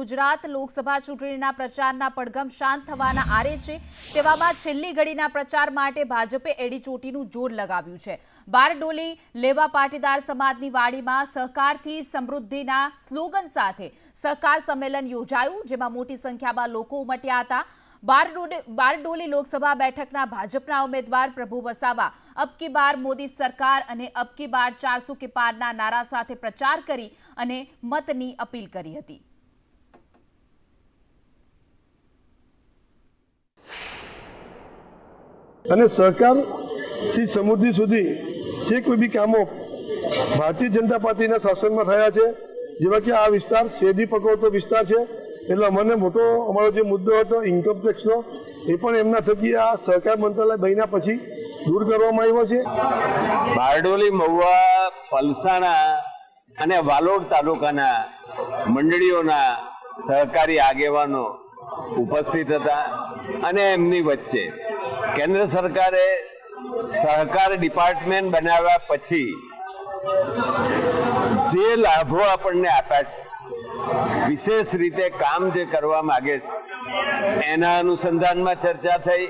ગુજરાત લોકસભા ચૂંટણીના પ્રચારના પડઘમ શાંત થવાના આરે છે. તેવામાં છેલ્લી ઘડીના પ્રચાર માટે ભાજપે એડી ચોટીનું જોર લગાવ્યું છે. બારડોલી લેવા પાટીદાર સમાજની વાડીમાં સહકારથી સમૃદ્ધિના સ્લોગન સાથે સહકાર સંમેલન યોજાયું, જેમાં મોટી સંખ્યામાં લોકો ઉમટ્યા હતા. બારડોલી લોકસભા બેઠકના ભાજપના ઉમેદવાર પ્રભુ વસાવા અબ કી બાર મોદી સરકાર અને અબ કી બાર ચારસો કે પારના નારા સાથે પ્રચાર કરી અને મતની અપીલ કરી હતી. અને સહકારથી સમૃદ્ધિ સુધી જે કોઈ બી કામો ભારતીય જનતા પાર્ટીના શાસનમાં થયા છે, જેવા કે આ વિસ્તાર શેરડી પકવતો વિસ્તાર છે, એટલે અમને મોટો અમારો જે મુદ્દો હતો ઇન્કમ ટેક્સનો એ પણ એમના થકી આ સહકાર મંત્રાલય બન્યા પછી દૂર કરવામાં આવ્યો છે. બારડોલી, મહુવા, પલસાણા અને વાલોડ તાલુકાના મંડળીઓના સહકારી આગેવાનો ઉપસ્થિત હતા અને એમની વચ્ચે કેન્દ્ર સરકારે સહકાર ડિપાર્ટમેન્ટ બનાવ્યા પછી જે લાભો આપણને આપ્યા છે, વિશેષ રીતે કામ જે કરવા માગે છે, એના અનુસંધાનમાં ચર્ચા થઈ